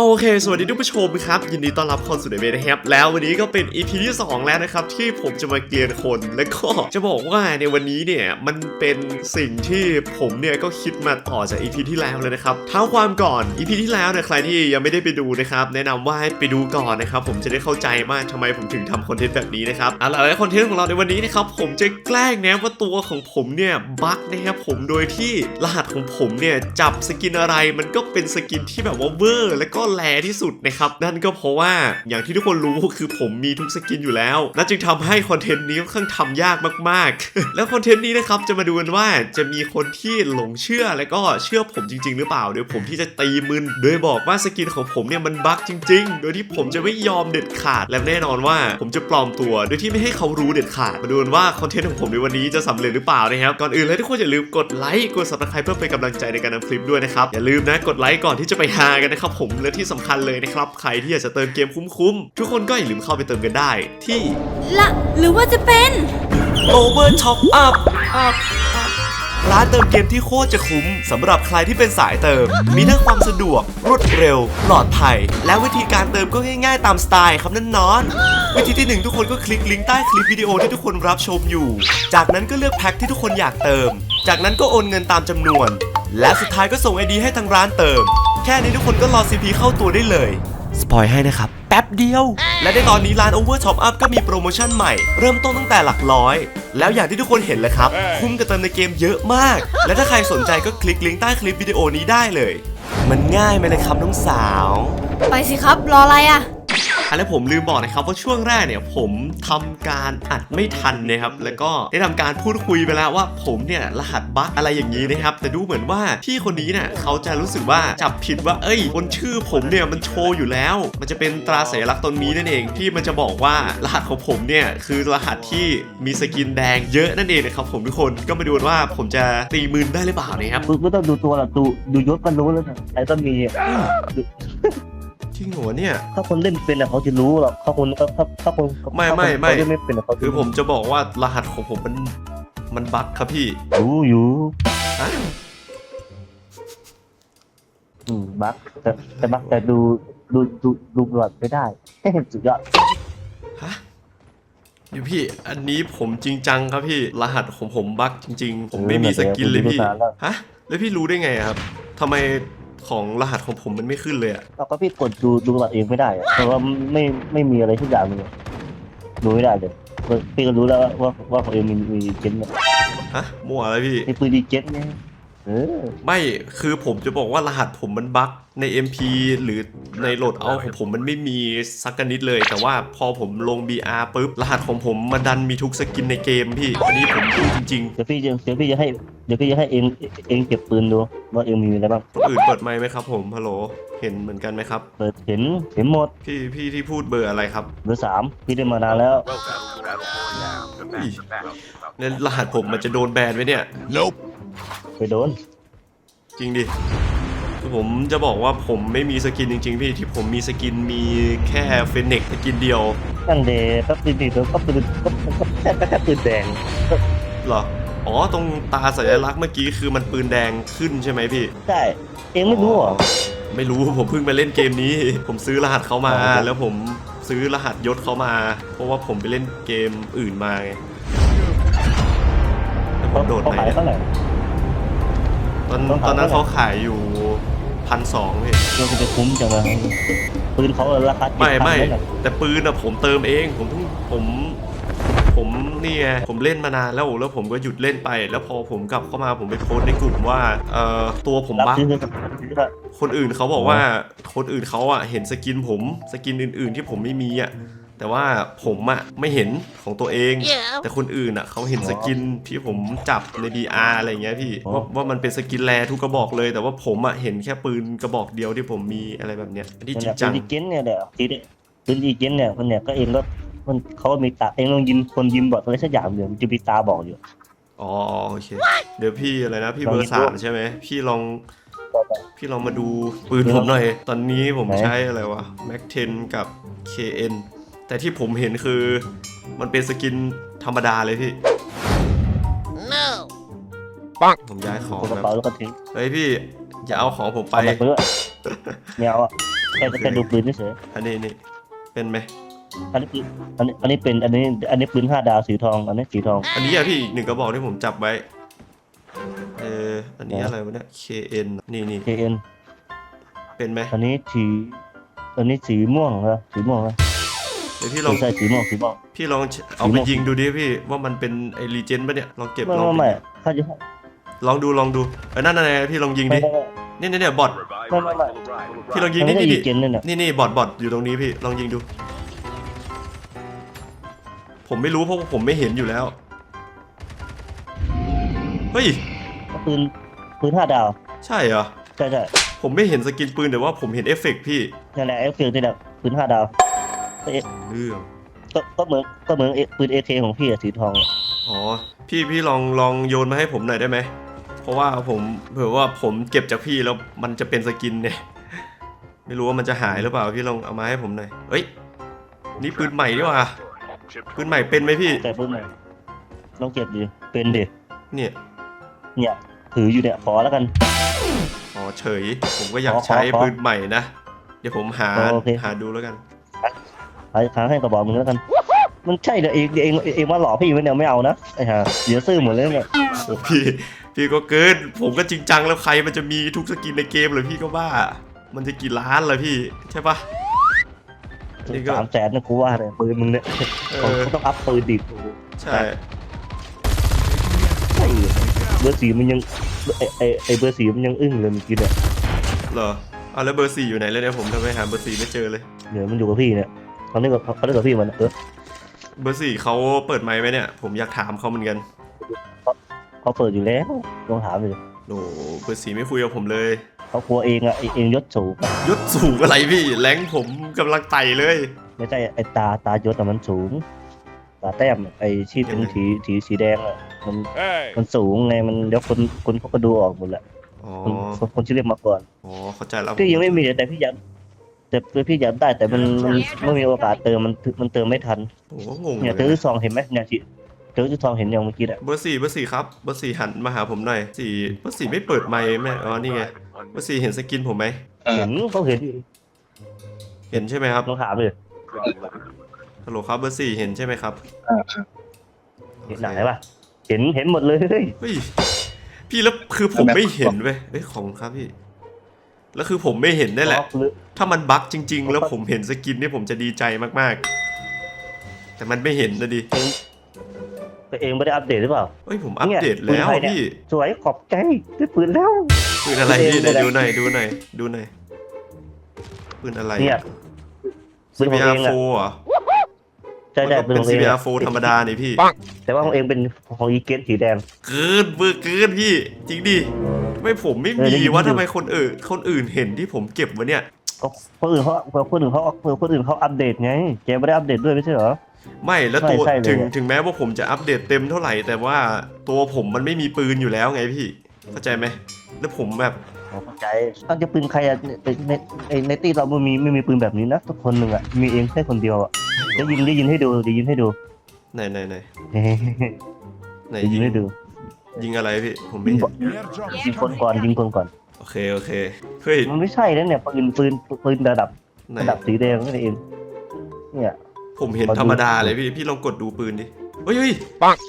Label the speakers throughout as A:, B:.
A: โอเค สวัสดีทุกผู้ชมครับ ยินดีต้อนรับเข้าสู่ในเมนะครับแล้ววันนี้ก็เป็น EP ที่ 2 แล้วนะครับ ที่ผมจะมาเกลียนคนและก็จะบอกว่าในวันนี้เนี่ย มันเป็นสิ่งที่ผมเนี่ย ก็คิดมาต่อจาก EP ที่แล้วเลยนะครับเท้าความก่อน EP ที่แล้วเนี่ยใครที่ยังไม่ได้ไปดูนะครับ แนะนำว่าให้ไปดูก่อนนะครับ ผมจะได้เข้าใจมากทำไมผมถึงทำคอนเทนต์แบบนี้นะครับเอาล่ะและคอนเทนต์ของเราในวันนี้นะครับผมจะแกล้งนะว่าตัวของผมเนี่ยบั๊กนะครับผมโดยที่รหัสของผมเนี่ยจับสกินอะไรมันก็เป็นสกินที่แบบว่าเวอร์ และก็แรที่สุดนะครับ นั่นก็เพราะว่าอย่างที่ทุกคนรู้คือผมมีทุกสกินอยู่แล้วนั่นจึงทำให้คอนเทนต์นี้ค่อนข้างทำยากมากๆ แล้วคอนเทนต์นี้นะครับจะมาดูกันว่าจะมีคนที่หลงเชื่อและก็เชื่อผมจริง ๆ หรือเปล่าเดี๋ยวผมที่จะตีมึนโดยบอกว่าสกินของผมเนี่ยมันบั๊กจริง ๆ โดยที่ผมจะไม่ยอมเด็ดขาดและแน่นอนว่าผมจะปลอมตัว โดยที่ไม่ให้เขารู้เด็ดขาดมาดูกันว่าคอนเทนต์ของผมในวันนี้จะสำเร็จหรือเปล่านะครับก่อนอื่นเลยทุกคนอย่าลืมกดไลค์กด subscribe เพื่อเป็นกำลังใจในการทำคลิปด้วยนะครับอย่าลืมนะกดไลค์ก่อนที่จะไปหากันนะครับผมและที่สำคัญเลยนะครับ ใครที่อยากจะเติมเกมคุ้มๆ ทุกคนก็อย่าลืมเข้าไปเติมกันได้ที่
B: ละหรือว่าจะเป็น
A: Over Top Up ร้านเติมเกมที่โคตรจะคุ้มสำหรับใครที่เป็นสายเติม มีทั้งความสะดวก รวดเร็ว ปลอดภัย และวิธีการเติมก็ง่ายๆ ตามสไตล์ครับนั่นนอน วิธีที่หนึ่งทุกคนก็คลิกลิงก์ใต้คลิปวิดีโอที่ทุกคนรับชมอยู่ จากนั้นก็เลือกแพ็คที่ทุกคนอยากเติม จากนั้นก็โอนเงินตามจำนวน และสุดท้ายก็ส่งไอดีให้ทางร้านเติมแค่นี้ทุกคนก็รอ CP เข้าตัวได้เลยสปอยให้นะครับ แป๊บเดียว และในตอนนี้ร้าน Over Top Up ก็มีโปรโมชั่นใหม่ เริ่มต้นตั้งแต่หลักร้อย แล้วอย่างที่ทุกคนเห็นเลยครับ คุ้มกับเติมในเกมเยอะมาก และถ้าใครสนใจก็คลิกลิงก์ใต้คลิปวิดีโอนี้ได้เลย มันง่ายไหมเลยครับน้องสาว
B: ไปสิครับรออะไรอะ
A: อันนี้ผมลืมบอกนะครับว่าช่วงแรกเนี่ยผมทำการอัดไม่ทันนะครับแล้วก็ได้ทำการพูดคุยไปแล้วว่าผมเนี่ยรหัสบั๊กอะไรอย่างนี้นะครับแต่ดูเหมือนว่าพี่คนนี้เนี่ยเขาจะรู้สึกว่าจับผิดว่าเอ้ยบนชื่อผมเนี่ยมันโชว์อยู่แล้ว มันจะเป็นตราสัญลักษณ์ตรงนี้นั่นเองที่มันจะบอกว่ารหัสของผมเนี่ยคือรหัสที่มีสกินแดงเยอะนั่นเองนะครับผมทุกคนก็มาดูกันว่าผมจะตีมืนได้หรือเปล่านะครับ
C: มึงไม่ต้องดูตัวหรอกดูดูยศก็รู้แล้วนะไอ้ต้องมีอะ
A: จ ริงเหรอเนี่ย
C: ถ้าคนเล่นเป็นอะเขาจะรู้หรอกถ้าคนถ้าถ้าถ้าคน
A: ไม่ไม่ไม่
C: เขาเล่นไม่เป็นอะเขาจะ
A: คือผมจะบอกว่ารหัสของผมมันมันบั๊กครับพี่
C: รู้อยู่
A: อะ
C: อืมบักแต่แต่บักแต่ดูดูดูดูประวัติไม่ได้ สุดยอด
A: ฮะเดี๋ยวพี่ อันนี้ผมจริงจังครับพี่รหัสของผมบั๊กจริง ๆ ผมไม่มีสกินเลยพี่ฮะแล้วพี่รู้ได้ไงอะครับทำไม ของรหัสของผมมันไม่ขึ้นเลยอะ
C: เราก็พี่กดดูดูประวัติเองไม่ได้อะเพราะว่าไม่ไม่มีอะไรทุกอย่างเลยดูไม่ได้เลยพี่ก็รู้แล้วว่าว่าว่าของเองมีมีเจนเนี่ย
A: ฮะมั่วอะไรพี่
C: มีปืนดีเจนเนี่ยเออ
A: ไม่คือผมจะบอกว่ารหัสผมมันบั๊กใน MP หรือในโหลดเอาของผมมันไม่มีสักกนิดเลย แต่ว่าพอผมลง BR ปุ๊บ รหัสของผมมันดันมีทุกสกินในเกมพี่ อันนี้ผมพูดจริง
C: เดี๋ยวพี่จะเดี๋ยวพี่จะให้เดี๋ยวพี่จะให้เองเองเก็บปืนดูว่าเองมีอะไรบ้าง
A: ๆคนอื่นเปิดไมค์ไหมครับผมฮัลโหลเห็นเหมือนกันไหมครับ
C: เปิดเห็นเห็นหมด
A: พี่พี่ที่พูดเบอร์อะไรครับ
C: เบอร์สามพี่ได้มานานแล้ว
A: อุ้ยเนี่ยรหัสผมมันจะโดนแบนไหมเนี่ย
C: ไปโดน
A: จริงดิคือผมจะบอกว่าผมไม่มีสกินจริง ๆ พี่ที่ผมมีสกินมีแค่เฟนเน็กสกินเดียว
C: ตั้งเดย์ก็ปืนดีแล้วก็ปืนก็ก็แค่ก็แค่ปืนแดงก็
A: เหรอ อ๋อ ตรงตาสัญลักษณ์เมื่อกี้คือมันปืนแดงขึ้นใช่ไหมพี่
C: ใช่ เองไม่รู้เหรอ
A: ไม่รู้ผมเพิ่งมาเล่นเกมนี้ ผมซื้อรหัสเขามา
C: อ๋อครับ
A: แล้วผมซื้อรหัสยศเขามา เพราะว่าผมไปเล่นเกมอื่นมาไงแล้วผมโดด
C: เขา
A: ไหน
C: ขายเท่าไหร่
A: ตอน
C: ต้องขาย
A: ตอนนั้น
C: เท่าไหร่
A: เขาขายอยู่พันสองพี่
C: เราจะคุ้มจังเลยปืนเขาราคา
A: ไม่ไม่
C: 7,000นั่นแหละ
A: แต่ปืนอะผมเติมเองผมเพิ่งผมผมนี่ไงผมเล่นมานานแล้วแล้วผมก็หยุดเล่นไป แล้วพอผมกลับเข้ามาผมไปโพสต์ในกลุ่มว่าเอ่อตัวผม
C: รับ
A: บั๊ก
C: ซื้อกันก็
A: คนอื่นเขาบอกว่าคนอื่นเขาอะเห็นสกินผมสกินอื่น ๆ ที่ผมไม่มีอะ แต่ว่าผมอะไม่เห็นของตัวเอง แต่คนอื่นอะเขาเห็นสกินที่ผมจับใน DR อะไรอย่างเงี้ยพี่ว่าว่ามันเป็นสกินแรทุกกระบอกเลย แต่ว่าผมอะเห็นแค่ปืนกระบอกเดียวที่ผมมีอะไรแบบเนี้ยอันนี้จริ
C: เนี่ย
A: ง
C: ปื
A: จั
C: น
A: ง
C: ดีเจนเนี่ยแหละทีนี้ปืนดีเจนเนี่ยคนเนี่ยก็เองก็มันเขามีตาเองลองยิงคนยิงบอดอะไรสักอย่างเดียวมันจะมีตาบอกอยู่
A: อ๋อโอเคเดี๋ยวพี่อะไรนะพี่
C: ลอง
A: เบอ
C: ดู
A: ร์สามใช่ไหมพี่ลองพี่ลองมาดูปืนผมหน่อย ตอนนี้ผม
C: ไหน
A: ใช้อะไรวะ Mac 10กับ KN แต่ที่ผมเห็นคือมันเป็นสกินธรรมดาเลยพี่
D: ปัง
A: ผมย้ายของ
C: กระ
A: แบบ
C: เป๋าแล้วก็ทิ้ง
A: เฮ้ยพี่ อย่าเอาของผมไป
C: เอาไปเพื่อไม่เอาอะแค่แค่ดูปืนเฉย
A: อันนี้นี่เป็นไหม
C: ๆอันนี้ปืนอันนี้อันนี้เป็นอันนี้อันนี้ปืนห้าดาวสีทองอันนี้สีทอง
A: อันนี้อะพี่อีกหนึ่งกระบอกที่ผมจับไว้ เออ อันนี้อะไรวะเนี่ย KN นี่นี่
C: KN
A: เป็นไหม
C: อันนี้สีอันนี้สีม่วงเหรอสีม่วงเหรอ
A: เดี๋ยวพี่ลอง
C: ไม่ใช่สีม่วงสีม่วง
A: พี่ลองเอาไปยิงดูดิพี่ว่ามันเป็นไอรีเจนปะเนี่ยลองเก็บ
C: ไม่
A: ลอง
C: ไม่ไม่ถ้าจะ
A: ลองดูลองดูเออนั่นนั่นไงพี่ลองยิง
C: ไม่
A: ดิ
C: ไม่
A: นี่นี่เนี่ยบอท
C: ไม่ไม่ไม่
A: พี่ลองยิง
C: มัน
A: นี่
C: ไม่ได้
A: นี่
C: อีเจนเลยเนี่ย
A: นี่นี่บอทบอทอยู่ตรงนี้พี่ลองยิงดู ผมไม่รู้เพราะว่าผมไม่เห็นอยู่แล้วเฮ้ย
C: ปืนปืนห้าดาว
A: ใช่เหรอ
C: ใช่ใช่
A: ผมไม่เห็นสกินปืนแต่ว่าผมเห็นเอฟเฟกต์พี่
C: นั่นแหละเอฟฟิลนี่แหละปืนห้าดาว
A: เรื่อง
C: ก็ก็เหมือนก็เหมือนเอปืนเอเคของพี่อะสีทอง
A: อ๋อพี่พี่ลองลองโยนมาให้ผมหน่อยได้ไหม เพราะว่าผมเผื่อว่าผมเก็บจากพี่แล้วมันจะเป็นสกินเนี่ย ไม่รู้ว่ามันจะหายหรือเปล่าพี่ลองเอามาให้ผมหน่อยเฮ้ย นี่ปืนใหม่ดีกว่าปืนใหม่เป็นไหมพี่
C: แต่ปืนใหม่ลองเก็บดิเป็นดิ
A: เนี่ย
C: เนี่ยถืออยู่เนี่ยขอแล้วกัน
A: อ๋อเฉย ผมก็อยาก
C: ขอขอ
A: ใช้
C: ขอ
A: ปืนใหม่นะ เดี๋ยวผมหา
C: โอเค
A: หาดูแล้วกัน
C: ขายค้างให้กระบอกมึงแล้วกัน มันใช่เดี๋ยวเองเองเองเองมาหลอกพี่มันเนี่ยไม่เอานะไอ้ห่าเดี๋ยวซื่อหมดเลยเนี่ย
A: โอ้พี่พี่ก็เกิน ผมก็จริงจังแล้วใครมันจะมีทุกสกินในเกมเลยพี่ก็บ้ามันจะกี่ล้านเลยพี่ใช่ปะอันนี่ก็
C: สามแสนนะกูว่าเนี่ยปืนมึงเนี่ย
A: เอ
C: เขา
A: อ
C: ต้องอัพปืนดิ
A: ใช่
C: ใช่เบอร์สีมันยังไอไอไอเบอร์สีมันยังอึ้งเลยเมื่อกี้เนี่ย
A: เหรอเอาแล้วเบอร์สี่อยู่ไหนเลยเนี่ยผมทำไมหาเบอร์สี่ไม่เจอเลย
C: เดี๋ยวมันอยู่กับพี่เนี่ย เขาเล่นกับเขาเล่นกับพี่มันเออ
A: เบอร์สี่เขาเปิดไมค์ไหมเนี่ย ผมอยากถามเขาเหมือนกัน
C: เขาเปิดอยู่แล้วลองถามเลย
A: โอ้เบอร์สี่ไม่คุยกับผมเลย
C: เขากลัวเองอะไอเองยศสูง
A: ยศสูงอะไรพี่แรงผมกำลังไต่เลย
C: ไม่ใช่ไอตาตายศอะมันสูงตาแต้มอะไอที่เป็นสีสีสีแดงอะมันมันสูงไงมันเดี๋ยวคนคนเขาก็ดูออกหมดแหละ
A: อ๋อ
C: คนคนที่เรียกมาก่อน
A: อ๋อเข้าใจแล้ว
C: พี่ยังไม่มีแต่พี่อยาก แต่พี่อยากได้แต่มันมันไม่มีโอกาสเติมมันมันเติมไม่ทัน
A: ผมก็งง
C: เนี่ย
A: เล
C: เจอยซองเห็นไหมเนี่ยสิเจอซองเห็นอย่างเมื่อกี้แหละ
A: เบอร์สี่เบอร์สี่ครับเบอร์สี่หันมาหาผมหน่อยสี่เบอร์สี่ไม่เปิดไมค์แม่อ๋อนี่ไงเบอร์สี่เห็นสกินผมไหม
C: เห็นเขาเห็นอยู่
A: เห็นใช่ไหมครับ
C: ลองถามเลย
A: ฮัลโหลครับเบอร์สี่เห็นใช่ไหมครับ
C: เห็นไหนปะเห็นเห็นหมดเลย
A: เฮ้ยพี่แล้วคือผมไม่เห็นเว้ยเฮ้ยของครับพี่แล้วคือผมไม่เห็นได้แหละ ถ้ามันบั๊กจริง ๆ แล้วผมเห็นสกินนี่ผมจะดีใจมากๆ แต่มันไม่เห็นนะดิ
C: เองตัวเองไม่ได้อัปเดตหรือเปล่า
A: เฮ้ยผมอัปเดต
C: เนี่ย
A: แล้ว
C: ปืนไทยเนี่ย
A: พี่
C: สวยขอบใจได้ปืนแล้ว
A: ปืนอะไรพี่
C: ปืน
A: เดี๋ยว
C: อะไร
A: ดูหน่อยดูหน่อยดูหน่อยปืนอะไร
C: เนี่ยปืนของเอง
A: CBR4
C: อะ
A: เหรอ
C: ใช่
A: มัน
C: ใช่
A: ก็
C: ปืน
A: เป็น
C: ของเองอะ
A: CBR4 ธรรมดานี่พี่
C: แต่ว่าของเองเป็นของอีเกนสีแดง
A: เกินเบอร์เกินพี่ จริงดิทำไมผมไม่
C: เออได้
A: มี
C: ยิน
A: ว่า
C: อยู่
A: ทำไมคนอื่นคนอื่นเห็นที่ผมเก็บวะเนี่ย
C: ก็คนอื่นเขาคนอื่นเขาคนอื่นเขาอัปเดตไงแกไม่ได้อัปเดตด้วยไม่ใช่เหรอ
A: ไม่แล้วตัว
C: ใช่ใช่เลย
A: ถึงถึงแม้ว่าผมจะอัปเดตเต็มเท่าไหร่แต่ว่าตัวผมมันไม่มีปืนอยู่แล้วไงพี่เข้าใจไหมแล้วผมแบบ
C: ผมเข้าใจเอาจะปืนใครอะในในในในตีเราไม่มีไม่มีปืนแบบนี้นะทุกคนหนึ่งอะมีเองแค่คนเดียวอะได้ยินได้ยินให้ดูได้ยินให้ดู
A: ไหนไหนไหน
C: เฮ้
A: ไหน
C: ได้ยิ
A: ยิ
C: น
A: ง
C: ให้ดู
A: ยิงอะไรพี่ผมไม่เห็น
C: ยิงคนก่อนยิงคนก่อน
A: โอ เคโอเคเฮ้ย
C: มันไม่ใช่แล้วเนี่ยปืนปืนปืนระดับ
A: ไหน
C: ระดับสีแดงนั่นเองเนี่ย
A: ผมเห็น
C: ขอดู
A: ธรรมดาเลยพี่พี่ลองกดดูปืนดิเฮ้ยเฮ้ย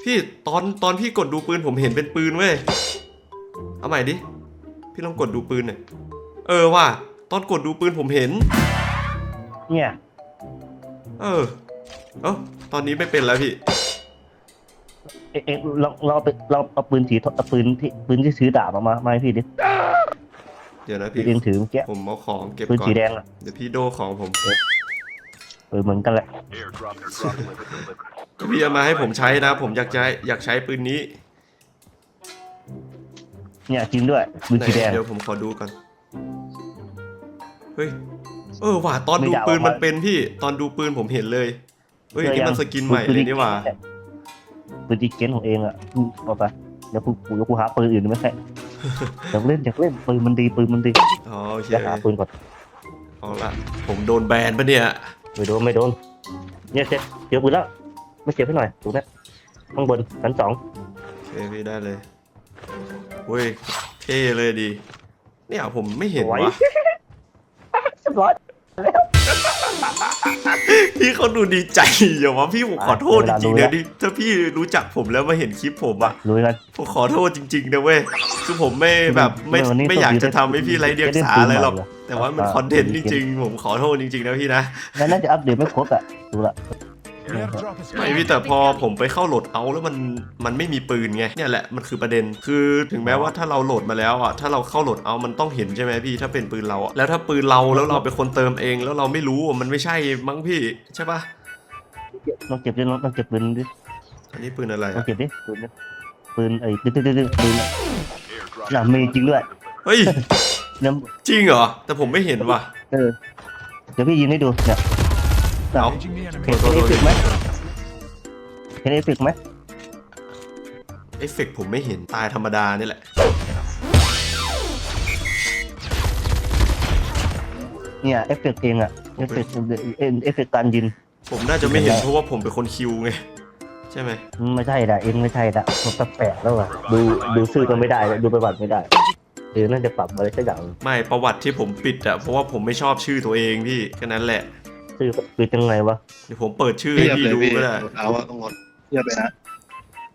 A: พี่ตอนตอนพี่กดดูปืนผมเห็นเป็นปืนเว้ยเอาใหม่ดิพี่ลองกดดูปืนหน่อยเออว่ะตอนกดดูปืนผมเห็น
C: เนี่ย
A: เออเอ้าตอนนี้ไม่เป็นแล้วพี่
C: เอ็งเอ็งเราเราเอาไปเราเอาปืนสีเอาปืนที่ปืนที่ถือดาบออกมามาให้พี่ดิ
A: เดี๋ยวนะ
C: ที่
A: พี่
C: เอ็งถือเมื่อกี้
A: ผมเอาของเก็บ
C: ปืน
A: ก่อ
C: สี
A: น
C: แดงอะ
A: เดี๋ยวพี่โดของผม
C: เออเหมือนกันแหละ
A: พี่เอามาให้ผมใช้นะ ผมอยากใช้อยากใช้ปืนนี้
C: เนี่ยจริงด้วยปืน
A: ไหน
C: สีแดง
A: เดี๋ยวผมขอดูก่อนเฮ้ยเออว่ะตอน
C: ไม่
A: ดู
C: อยาก
A: ปืน
C: เอามา
A: มันเป็นพี่ ตอนดูปืนผมเห็นเลยเฮ้ยนี่มันสกินใหม่
C: ปื
A: เลยนี่หว่า
C: ปืนที่เกนของเองอะอืมเอาไปเดี๋ยวกูกูเดี๋ยวกูหาปืนอื่นไม่ใช่ อยากเล่นอยากเล่นปืนมันดีปืนมันดี
A: อ๋อโอเค
C: เดี๋ยวหาปืนก่อน
A: เอาละผมโดนแบนปะเนี่ย
C: ไม่โดนไม่โดนเนี่ยเจ็บเจอปืนแล้วไม่เจ็บให้หน่อยตรงนี้ข้างบนชั้นสอง
A: โอเคพี่ได้เลยเว้ยเท่เลยดี เนี่ยผมไม่เห็น
C: สวย
A: วะ
C: เรียบร้อย
A: พี่เขาดูดีใจอย่างว่าพี่ผมขอโทษจริงๆนะที่ถ้าพี่รู้จักผมแล้วมาเห็นคลิปผมอะ
C: รู้กัน
A: ผมขอโทษจริงๆนะเว้ยคือผมไม่แบบไม่
C: วันนี้
A: ไม่อยาก
C: ต้อง
A: จะทำให้พี่ไรเดียงสาอะไรหรอก
C: ได้ปืนใหม่เหรอ
A: แต่ว่ามัน
C: อ่า
A: คอนเทนต์จริงๆผมขอโทษจริงๆนะพี่นะ
C: งั้นน่าจะอัปเดตไม่ครบอะดูละ
A: ไม่พี่แต่พอผมไปเข้าโหลดเอาแล้วมันมันไม่มีปืนไงเนี่ยแหละมันคือประเด็น คือถึงแม้ว่าถ้าเราโหลดมาแล้วอะถ้าเราเข้าโหลดเอามันต้องเห็นใช่ไหมพี่ถ้าเป็นปืนเราอะแล้วถ้าปืนเราแล้วเราเป็นคนเติมเอง แล้วเราไม่รู้อะมันไม่ใช่มั้งพี่ใช่ปะ
C: ลองเก็บดิลองเก็บปืนดิ
A: อันนี้ปืนอะไร
C: ลอง
A: อะ
C: เก็บดิปืนดิปืนไอ้ตึ๊ดตึ๊ดตึ๊ดตึ๊ดปืนน่ะมีจริงด้วย
A: เฮ้ย
C: เนี่ย
A: จริงเหรอแต่ผมไม่เห็นว่ะ
C: เออเดี๋ยวพี่ยิงให้ดูเนี่ย
A: เอา
C: เห็นเอฟเฟกต์ไหมเห็นเอฟเฟกต์ไหม
A: เอฟเฟกต์ผมไม่เห็นตายธรรมดานี่แหละ
C: เนี่ยเอฟเฟกต์เองอะเอฟเฟกต์เอฟเฟกต์การยิง
A: ผมน่าจะไม่เห็นเพราะว่าผมเป็นคนคิวไง ใช่ไหม
C: ไม่ใช่ละเองไม่ใช่ละมันแปลกๆแล้วอะดูดูชื่อก็ไม่ได้ดูประวัติไม่ได้เออน่าจะปรับอะไรสักอย่าง
A: ไม่ประวัติที่ผมปิดอะเพราะว่าผมไม่ชอบชื่อตัวเองพี่แค่นั้นแหละ
C: ชื่อคือยังไงวะ
A: เดี๋ยวผมเปิดชื่อ
D: เที
A: ให้
D: ยบ
A: พี่
D: เลย
A: ดู
D: พี่
A: ก็ได้
D: เอาอะต้องลดเทียบเลยนะ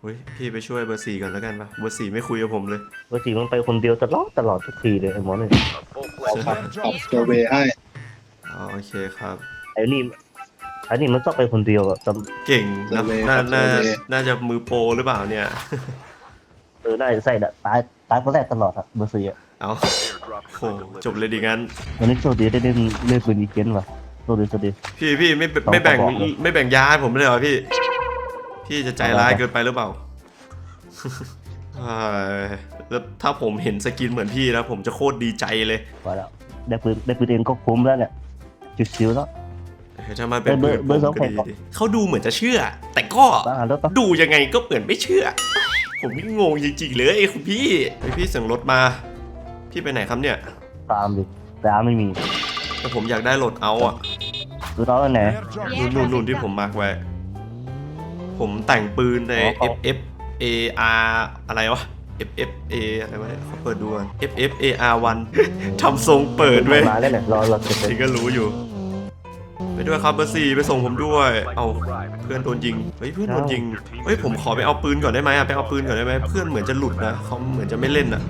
A: เฮ้ยพี่ไปช่วยเบอร์สี่ก่อนแล้วกันปะเบอร์สี่ไม่คุยกับผมเลย
C: ปกติมันไปคนเดียวตลอดตลอดทุกทีเลยไอ้หมอเนี่ย
D: เอาปรับปรับตัวเวย์ให้
A: อ๋อโอเคครับ
C: ไอ้นี่ไอ้นี่มันชอบไปคนเดียวอะจ
A: เก่งนะ
D: เซอร์เวย์
A: น่า
D: ครับ
A: น่า
D: เซอร์เวย์
A: น่าจะมือโปรหรือเปล่าเนี่ยำ
C: เออน่าจะใส่ละตายตายคนแรกตลอดอะเบอร์สี่อะ
A: เอาโหจบเลยดีงั้น
C: วันนี้โชคดีได้เล่นเล่นปืนอีเกนว่ะ โชคดีโชคดี
A: พี่พี่ไม่
C: สอง
A: ไม่แบ่ง
C: กระบอกเลย
A: ไม่แบ่งยาให้ผมเลยเหรอพี่ พี่จะใจร้าย
C: เอาไป
A: เกินไปหรือเปล่า เอ้ยแล้วถ้าผมเห็นสกินเหมือนพี่นะผมจะโคตรดีใจเลย
C: ว่าแล้วได้ปืนได้ปืนเองก็คุ้มแล้วเนี่ยจุดซิวแล้ว
A: ถ้ามาเป็น
C: เบอร์
A: เพื่อน
C: เบอร์สอง
A: ผมก็
C: แผ่น
A: ดี
C: ก่อน
A: ดิเขาดูเหมือนจะเชื่อ แต่ก็
C: บ้าแล้วปะ
A: ดูยังไงก็เหมือนไม่เชื่อ ผมนี่งงจริงๆเลยไอ้คุณพี่ไอพี่เสียงรถมา พี่ไปไหนครับเนี่ย
C: ตามดิแต่อาไม่มี
A: แต่ผมอยากได้รถเอาอะ
C: ดูน้องอันไหน
A: นู่นนู่นนู่นที่ผมมาร์กไว้ ผมแต่งปืนใน
C: อ๋อเขา
A: F F A R อะไรวะ F F A อะไรวะเนี่ยเขาเปิดดูกัน F F A R 1 ทำทรงเปิดเว้ย
C: มาแล้วเนี่ยรอรอเก็บไป
A: นี่ก็รู้อยู่ ไปด้วยครับเบอร์สี่ไปส่งผมด้วย เอาเพื่อนโดนยิง เฮ้ยเพื่อนโดนยิง เฮ้ยผมขอไปเอาปืนก่อนได้ไหมอะไปเอาปืนก่อนได้ไหมเพื่อนเหมือนจะหลุดนะเขาเหมือนจะไม่เล่นอะ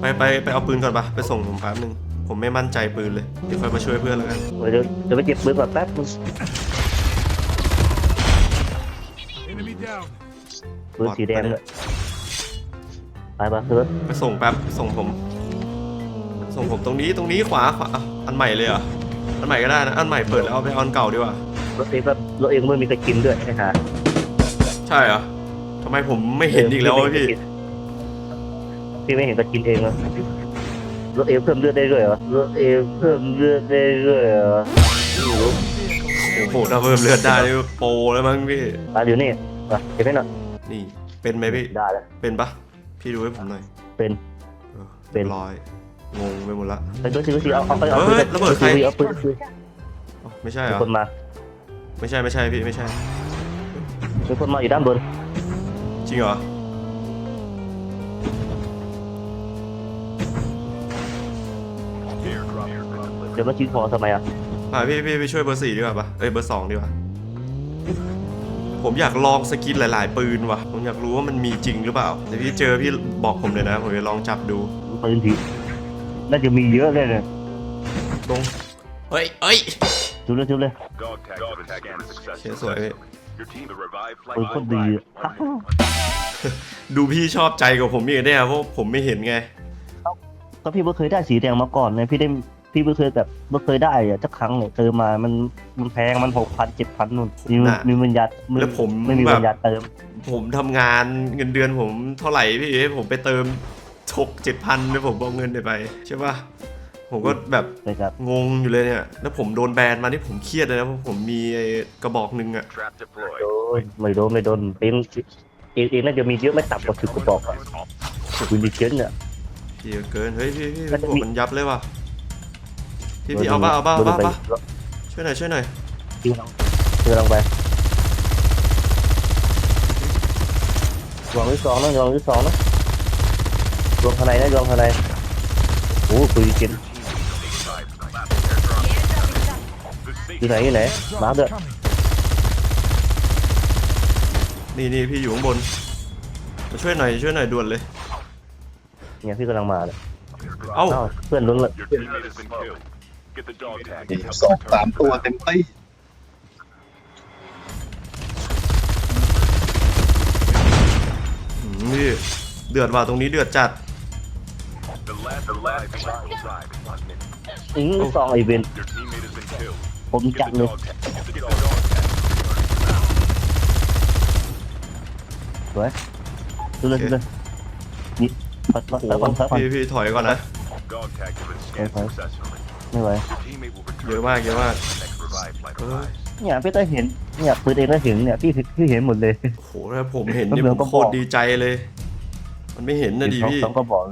A: ไปไปไปเอาปืนก่อนปะไปส่งผมแป๊บนึง ผมไม่มั่นใจปืนเลย เดี๋ยวค่อยมาช่วยเพื่อนแล้วกัน
C: เดี๋ยวเดี๋ยวไปเก็บปืนก่อนแป๊บนึงปืนสีแดงเลยไปปะคือ
A: ไปส่งแป๊บ ส่งผม ส่งผมตรงนี้ตรงนี้ขวาขวาอะอันใหม่เลยเหรอ อันใหม่ก็ได้นะ อันใหม่เปิดแล้วเอาไปเอาอันเก่าดีกว่า
C: รถเองก็รถเองไม่มีสกินด้วยไอ้ห่า
A: ใช่เหรอทำไมผมไม่เห็นอีกแล้ววะพี่
C: พี่ไม่เห็นสกินเองเหรอ รถเองเพิ่มเลือดได้ด้วยเหรอรถเองเพิ่มเลือดได้ด้วยเหรอไม่รู้
A: โอ้โหถ้าเพิ่มเลือดได้นี่โปรแล้วมั้งพี่
C: ตายอยู่นี่มาเก็บให้หน่อย
A: นี่เป็นไหมพี่
C: ได้แล้ว
A: เป็นปะพี่ดูให้ผมหน่อย
C: เป็น
A: ออ
C: เป็น
A: ร้อยงงไปหมดละ
C: ไปตัวสีตัวสีเอาเอาไปเอาปืน
A: เฮ้ยระเบิดใคร
C: เอาปืนเอาปืน
A: อ๋อไม่ใช่เหร
C: มี
A: อ
C: คนมา
A: ไม่ใช่ไม่ใช่พี่ไม่ใช่
C: มีคนมาอยู่ด้านบน
A: จริงเหรอ
C: เดี๋ยวมาชิงคอทำไมอะ
A: อ่าพี่พี่ไปช่วยเบอร์สี่ดีกว่าปะเอ้ยเบอร์สองดีกว่า ผมอยากลองสกินหลาย ๆ ปืนว่ะ ผมอยากรู้ว่ามันมีจริงหรือเปล่าเดี๋ยวพี่เจอพี่บอกผมเลยนะ ผมจะลองจับดู
C: ปืนทีน่าจะมีเยอะเลยเนี่ย
A: ตรงเฮ้ยเฮ้ย
C: จุดเลยจุดเลย
E: Dog tag Dog scan
A: เชียร์สวยพี่
E: Your team to revive
C: ปืนโคตรดีอะ
A: ดูพี่ชอบใจกับผมอีกเนี่ยเพราะผมไม่เห็นไง
C: ก็พี่ไม่เคยได้สีแดงมาก่อนเนี่ยพี่ได้ พี่ไม่เคยแบบไม่เคยได้อะสักครั้งเนี่ยเติมมามันมันแพงมันหกพันเจ็ดพันนู่นมี
A: น่ะ
C: มีบรรยัด
A: แล้วผม
C: ไม่มี
A: แบบ
C: บรรยัดเติม
A: ผมทำงานเงินเดือนผมเท่าไหร่พี่ให้ผมไปเติมทกเจ็ดพันเลยผมเอาเงินไป ใช่ปะผมก็แบบ
C: เลยครับ
A: งงอยู่เลยเนี่ย แล้วผมโดนแบนมาที่ผมเครียดเลยนะเพราะผมมีไอ้กระบอกหนึ่งอะ
E: Trap deployed.
C: โอ้ยไม่โดนไม่โดนเป็นเองเองน่าจะมีเยอะไม่ต่ำกว่าสิบกระบอกอะปืนดีเจนเนี่ย
A: พี่เกิน เฮ้ยพี่พี่
C: แล้วจะ
A: บวก
C: มี
A: มันยับเลยว่ะ พี่พี่เอาบ้าเอาบ้าเอาบ้าเอาบ้าช่วยหน่อยช่วยหน่อย
C: พี่ลองพี่ลองไปวางที่สองนะวางที่สองนะรวมภายในนะรวมภายในโอ้ปืนดีเจนอยู่ไหนอยู่ไหนมาร์คด้วย
A: นี่นี่พี่อยู่ข้างบนมาช่วยหน่อยช่วยหน่อยด่วนเลย
C: เนี่ยพี่กำลังมาเลย
A: เอ้า
C: เอ้าเพื่อนล้นเลย
E: Your teammate has been killed. Get the dog tag.
D: นี่
E: and help
D: สอง
E: return
D: สาม
E: to
D: ตัว
E: the
D: เต็มที่
A: อืมพี่เดือดว่ะตรงนี้เดือดจัด
E: The last, the last surviving alive in one minute.
C: อิงซองไอเวน
E: Your teammate has been killed.
C: ผม
E: Get
C: จัด
E: the
C: เลย
E: dog tag. Get the dog tag.
C: สวยดูเลยดูเลยนี่พัดพัด
A: โอ้
C: พัด
A: โห
C: ก่อนพัดก่อน
A: พี่พี่ถอยก่อนนะ
E: Dog tag has been scanned
C: Okay.
E: successfully.
C: ไม่ไหว
E: Your teammate will return
A: เยอะมากเยอะมาก
E: when the next revive flight arrives.
C: เนี่ยพี่ก็เห็นเนี่ยปืนเองก็เห็นเนี่ยพี่พี่เห็นหมดเลย
A: โอ้โหถ้าผมเห็นเนี่ย
C: เหลื
A: ผ
C: อ
A: ม
C: ก็
A: โค
C: บอก
A: ตรดีใจเลย มันไม่เห็นนะดิพี่
C: สองก็บอก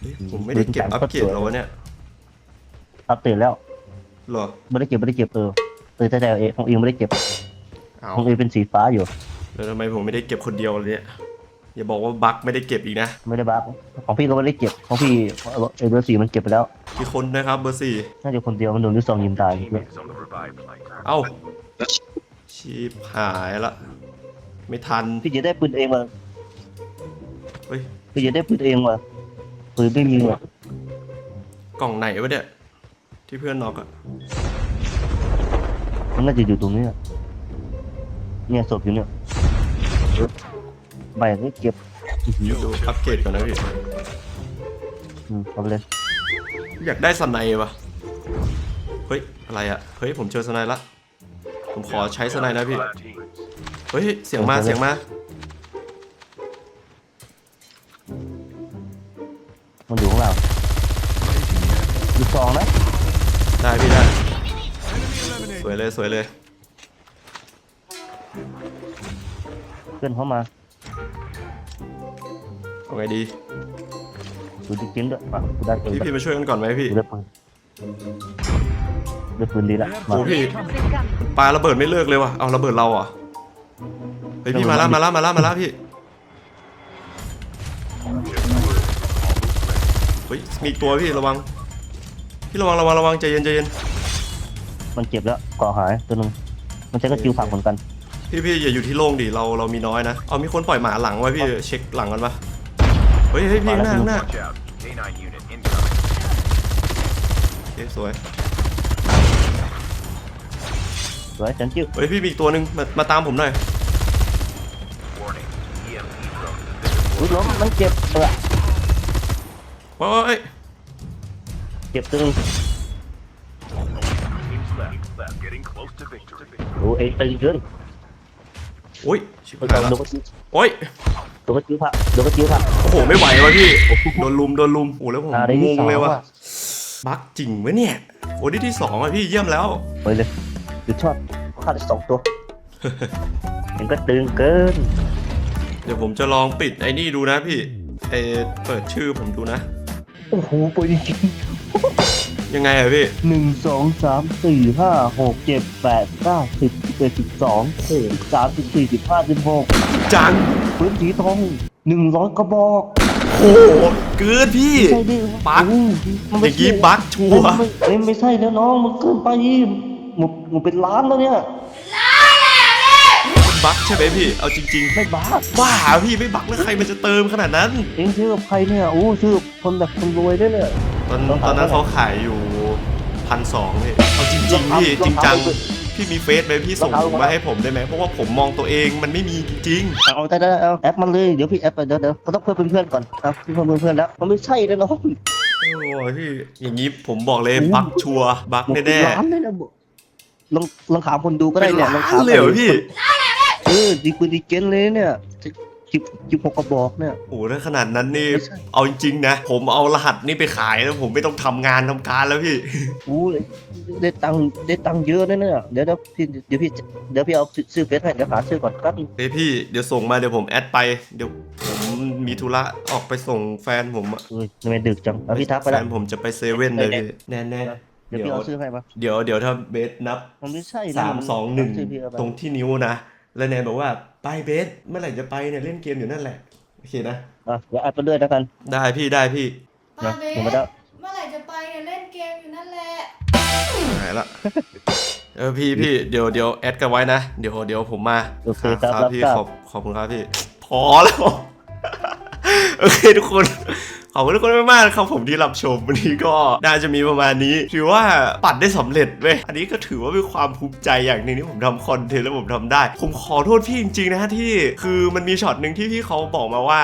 A: เฮ้ยผมไม่ได้เก็บอัปเกรดเหรอวะเนี่ย
C: อัปเดตแล้ว
A: เหรอ
C: ไม่ได้เก็บไม่ได้เก็บเออเออแต่แต่เองของเองไม่ได้เก็บ
A: เอา
C: ของเองเป็นสีฟ้าอยู่
A: แล้วทำไมผมไม่ได้เก็บคนเดียวเลยเนี่ย อย่าบอกว่าบั๊กไม่ได้เก็บอีกนะ
C: ไม่ได้บัฟของพี่ก็ไม่ได้เก็บของพี่เอเบอร์สี่มันเก็บไปแล้ว
A: กี่คนนะครับเบอร์สี่
C: น่าจะคนเดียวมันโดนลูกซองยิงตาย
E: Teammate is on the revive flight.
A: เอ้าชีพหายละ ไม่ทัน
C: พี่จะได้ปืนเองมา
A: เฮ้ย
C: พี่จะได้ปืนเองมาปืนไม่มีอะ
A: กล่องไหนวะเนี่ยที่เพื่อนน็อกอะ
C: มันน่าจะอยู่ตรงนี้อะเนี่ยศพอยู่เนี่ย ใบก็เก็บอื้อหือ
A: ดูอัปเกรดก่อนนะพี่
C: อืมเอาไปเลย
A: อยากได้สไนปะเฮ้ย อะไรอะเฮ้ย ผมเจอสไนละ ผมขอใช้สไนนะพี่
E: Five teams.
A: เฮ้ย เสียงมา เสียงมา
C: มันอยู่ข้างล่างลูกซองนะ
A: ได้พี่ได้ สวยเลย สวยเลย
C: เพื่อนเข้ามา
A: เอาไงดี
C: ดูดิจิ้นด้วยอะกูได้ปืน
A: พี่พี่มาช่วยกันก่อนไหมพี่
C: กูได้ปืนได้ปืนดีละมา
A: โอ้พี่ปาระเบิดไม่เลิกเลยว่ะ เอาระเบิดเราเหรอะเฮ้ยพี่มาแล้วมาแล้วมาแล้วมาแล้วพี่ เฮ้ยมีอีกตัวพี่ระวัง พี่ระวังระวังระวังใจเย็นใจเย็น
C: มันเจ็บแล้วก่อหายตัวหนึงมันใช้กระจิวผักเหมือนกัน
A: พี่พี่อย่าอยู่ที่โล่งดิเราเรามีน้อยนะ เอามีคนปล่อยหมาหลังไว้พี่เช็คหลังกันปะเฮ้ยเฮ้ยพี่ข้างหน้าข้างหน้า
E: Watch out. K9 unit incoming.
A: โอเคสวย
C: สวยจันจิ้ว
A: เฮ้ยพี่มีอีกตัวหนึ่งมามาตามผมหน่อย
E: Warning. EMP drone is visible.
C: อุ้ยล้มมันเจ็บเออ
A: โอ้ย
C: เจ็บตัวหนึง
E: Teams left. Left. Getting close to victory.
C: โอ้เอ้ยตึงเกิน
A: โอ้ยชิบ
C: โดน
A: หายละ
C: กระจิ้ว
A: โอ้ย
C: โดนกระจิ้วผักโดนกระจิ้วผัก
A: โอ้โหไม่ไหววะพี่โดนลุมโดนลุมโอ้แล้วผม
C: อ่าได้
A: ง
C: ที่
A: ง
C: สอง
A: เลยว่ะ
C: ว่ะ
A: บั๊กจริงวะเนี่ยโอ้ได้ที่สองอะพี่เยี่ยมแล้ว
C: ไปเลยดูชอบฆ่าได้สองตัวมันก็ตึงเกิน
A: เดี๋ยวผมจะลองปิดไอ้นี่ดูนะพี่เออเปิดชื่อผมดูนะ
C: โอ้โหปืนจริง
A: ยังไงอะพี่
C: หนึ่งสองสามสี่ห้าหกเจ็ดแปดเก้าสิบสิบเอ็ดสิบสองสิบสามสิบสี่สิบห้าสิบหก
A: จัง
C: ปืนสีทองหนึ่งร้อยกระบอก
A: โอ้โหเกินพี่
C: ไม่ใช่ดิ
A: บั๊ก
C: อืมมัน
A: อ
C: ไม่
A: ย่างงี้
C: ใช่
A: บั๊กชัวร์
C: ไม่ไม่ไม่ใช่แล้วน้องมันเกินไปหมูหมูเป็นล้านแล้วเนี่ย
A: บั๊กใช่ไหมพี่ เอาจริง
C: ไม่บ้า
A: ๆบ้าพี่ไม่บั๊กแล้วใครมันจะเติมขนาดนั้น
C: เองชื่อกับใครเนี่ยโอ้ชื่อคนแบบคนรวยด้วยเนี่ย
A: ตอน
C: ต้อง
A: ตอนนั้น
C: ถาม
A: เขาขายอยู่พันสองพี่เอาจริงๆพี่
C: ต้
A: จ
C: อ
A: ริ
C: ง
A: ง
C: ถาม
A: จัง
C: ต้อง
A: พี่มีเฟซไหมพี่ส่ง
C: ต้องถาม
A: มาให้ผมได้ไหมเพราะว่าผมมองตัวเองมันไม่มีจริง
C: เอาได้ได้เอาแอปมันเลยเดี๋ยวพี่แอปไปเดี๋ยวเดี๋ยวเราต้องเพิ่มเป็นเพื่อนก่อนครับเพิ่มเป็นเพื่อนแล้วมันไม่ใช่แล้วน้อง
A: ๆโอ้ยพี่อย่างนี้ผมบอกเลย
C: โอ้
A: บั๊กชัวร์บั๊ก
C: หมูเป็น
A: แน่
C: ล้านเลยนะบอกลองลองถามคนดู
A: ๆ
C: ก็ได้
A: เป็น
C: เนี่ย
A: ล้า
C: ลองถาม
A: นเลยเหรอพี่
C: เออดีปืนดีเกนเลยเนี่ย จิบจิบหกกระบอกเนี่ย
A: โอ้โหถ้าขนาดนั้นนี่
C: ไม่ใช่
A: เอาจริงๆนะ ผมเอารหัสนี่ไปขายแล้วผมไม่ต้องทำงานทำการแล้วพี่
C: อู้เลยได้ตังค์ได้ตังค์เยอะนะเนี่ยเดี๋ยวเดี๋ยวพี่เดี๋ยวพี่เดี๋ยวพี่เอาซื้อเฟซให้เดี๋ยวหาซื้อก่อนครับ
A: เฮ้ยพี่เดี๋ยวส่งมาเดี๋ยวผมแอดไป เดี๋ยวผมมีธุระออกไปส่งแฟนผมอะ
C: เอ้ยทำไมดึกจังเอาพี่ทักไป
A: แฟ
C: แล้ว
A: นผมจะไปเซเว่นเลยพี่แน่
C: เดี๋ยวพี่เอาซื้อให้มา
A: ๆเดี๋ยวเดี๋ยวถ้าเบสนับ
C: มันไม่ใช่นะ
A: สามสองหนึ่ง
C: ซื้พี่เอาไป
A: ตรงที่นิ้วนะ แล้วแนนบอกว่า ไปเบสเมื่อไหร่จะไปเนี่ยเล่นเกมอยู่นั่นแหละโอเคนะ
C: อะเดี๋ยวอัดไปเรื่อยแล้วกัน
A: ได้พี่ได้พี่
B: ป้าเบ
C: ผมไม่ได้
B: สเมื่อไหร่จะไปเนี่ยเล่นเกเกมอยู่นั่นแหละ
A: หายละเออพี่พี่เดี๋ยวเดี๋ยวแอดกันไว้นะเดี๋ยวเดี๋ยวผมมา
C: โอเคครับ
A: ครับ
C: รับ
A: พี่
C: ทราบ
A: ขอบขอบคุณครับพี่พอแล้ว โอเคทุกคน ขอบคุณทุกคนมากๆครับผมที่รับชมวันนี้ก็น่าจะมีประมาณนี้ ถือว่าปัดได้สำเร็จเว้ยอันนี้ก็ถือว่าเป็นความภูมิใจอย่างหนึ่งที่ผมทำคอนเทนต์แล้วผมทำได้ ผมขอโทษพี่จริงๆนะที่คือมันมีช็อตหนึ่งที่พี่เขาบอกมาว่า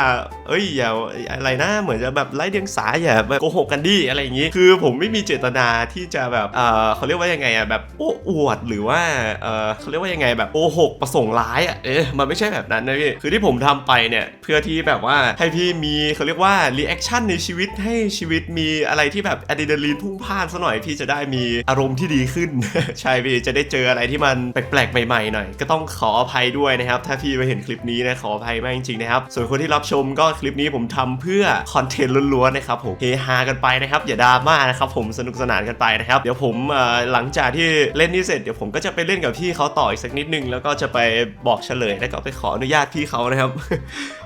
A: เอ้ยอย่าอะไรนะเหมือนจะแบบไร้เดียงสาอย่าแบบโกหกกันดิอะไรอย่างนี้ คือผมไม่มีเจตนาที่จะแบบเออเขาเรียกว่ายังไงอะแบบโอ้อวดหรือว่าเออเขาเรียกว่ายังไงแบบโกหกประสงค์ร้ายอะเอ๊ะมันไม่ใช่แบบนั้นนะพี่คือที่ผมทำไปเนี่ยเพื่อที่แบบว่าให้พี่มีเขาเรียกว่ารีแอคชั่นในชีวิตให้ชีวิตมีอะไรที่แบบอะดรีนาลีนพุ่งพ่านซะหน่อยพี่จะได้มีอารมณ์ที่ดีขึ้น ใช่พี่จะได้เจออะไรที่มันแปลกๆ ใหม่ๆหน่อย ก็ต้องขออภัยด้วยนะครับ ถ้าพี่มาเห็นคลิปนี้นะขออภัยมากจริงๆนะครับ ส่วนคนที่รับชมก็คลิปนี้ผมทำเพื่อคอนเทนต์ล้วนๆนะครับผมเฮฮากันไปนะครับอย่าดราม่านะครับผมสนุกสนานกันไปนะครับเดี๋ยวผมหลังจากที่เล่นนี่เสร็จเดี๋ยวผมก็จะไปเล่นกับพี่เขาต่ออีกสักนิดนึงแล้วก็จะไปบอกเฉลยแล้วก็ไปขออนุญาตพี่เขานะครับ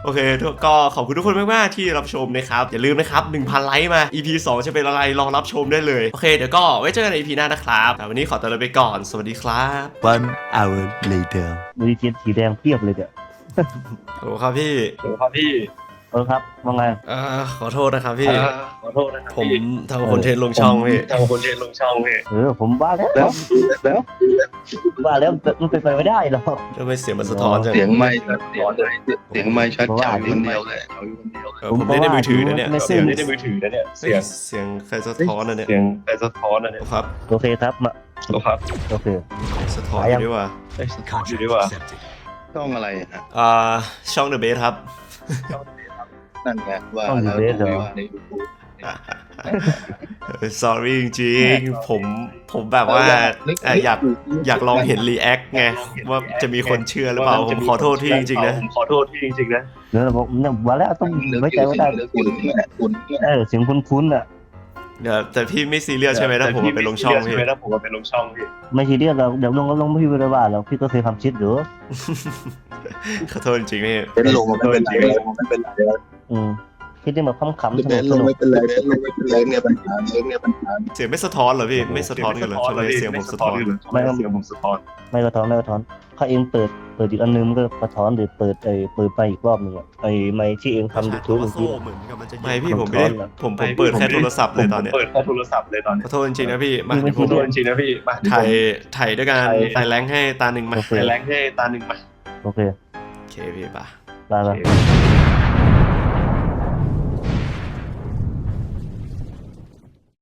A: โอเคก็ขอบคุณทุกคนมากๆที่รับชมนะครับ อย่าลืมนะครับ 1,000 ไลค์มา EP 2 จะเป็นอะไรรอรับชมได้เลย โอเคเดี๋ยวก็ไว้เจอกันใน EP หน้านะครับแต่วันนี้ขอตัวลาไปก่อน สวัสดีครับ
F: One hour later.
C: มีเทียนสีแดงเพียบเลยเดี๋ยว
A: โอ้ครับพี่
C: เออครับว่าไง
A: เอ่อขอโทษนะครับพี่
D: ขอโทษนะครับ
A: ผมทำคอนเทนต์ลงช่องพี่
D: ทำคนเทนลงช่องพี่
C: เออผมว่าแล้ว
D: แล้ว แล้ว
C: ว่าแล้วมันเป็นไปไม่ได้หรอก
A: ทำไมเสียงมันสะท้อนจัง
D: เสียงไม่ชัดเสียงเลยเสียงไม่ชัดจ่ายคนเดียวเลยเอาอยู่คนเดียวเลย
A: เออผมเล่นในมือถือนะเนี่ย
C: ไม่
A: เสียง
C: ไม่
A: เล่นในมือถือนะเนี่ย เสียง เสียงใครสะท้อนนะเนี่ย
D: เสียงแต่สะท้อนนะเนี่ย
A: ครับ
C: โอเคครับมา
D: ครับ
C: โอเค
A: สะท้อนอยู่ดีกว่า
D: อยู่ดีกว่าช่องอะไรอะฮะ
A: อ่า ช่องเดอะเบสครับ
D: นั่นไงว่า
C: ช่อง
D: แล้ว
C: The Best เหรอ
D: ว่าในยูทูบ
A: เออ sorry จริงๆ ผมผมแบบว่าเอ่ออยากอยากลองเห็นรีแอคไงว่าจะมีคนเชื่อหรือเปล่า ผมขอโทษที่จริงๆนะ
D: ผมขอโทษที่จริงๆนะ
C: เดี๋ยวผมเนี่ยว่าแล้วต้องไม่ใจว่าได้
D: คุณคุณ
C: เออเสียงคุ้นๆอะ
A: เดี๋ยวแต่พี่ไม่ซีเรียสใช่ไหมถ้าผมเอาไปลงช่องพี่
D: ใช่ไหมถ้าผมเอาไปลงช่องพี่
C: ไม่ซีเรียสเราเดี๋ยวลงก็ลงไม่พี่ไม่ได้ว่าเราพี่ก็เคยทำชิดอยู่
A: ขอโทษจริงๆพี่
D: เป็นลงไม่เป็นไรไม่เป็นไร
C: อืมคิดได้แบบขำๆส
D: เบ
C: นุก
D: น
C: ส
D: ลง
C: นุก
D: ไม่เป็นไรเบนลงไม่เป็นไรเนี่ยปัญหาเนี่ยปัญหา
A: เสียงไม่สะท้อนเหรอพี่ไม่สะท้อนกันเหรอทำไมเสียงผมสะท้อน
D: ไม่เสียงผมสะท้อน
C: ไม่กระท้อนไม่กระท้อนถ้าเองเปิดเปิดอีกอันนึงมันก็กระท้อนหรือเปิดไอ้เปิดไปอีกรอบหนึ่งอะไอ้ไม้ที่เองทำยูทูบเมื่อกี้
A: ไม่พี่ผมไม่ได้ผมผมเปิดแค่โทรศัพท์เลยตอนเนี้ย
D: เปิดแค่โทรศัพท์เลยตอน
A: ข
D: นี้
A: อโทษจริงๆนะพี่มา
C: ไม่
A: เดี๋ยวผม
C: ซีเรียส
D: จริงนะพี่มา
A: ถ่ายถ่ายด้วยกันถ่ายแรงค์ให้ตาหนึ่งมา
C: โอเค
D: แรงให้ตาหนึ่งมา
C: โอเค
A: โอเคพี่ป่ะ
C: ลาละ